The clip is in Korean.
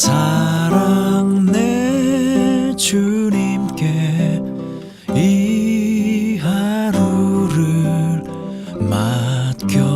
사랑 내 주님께 이 하루를 맡겨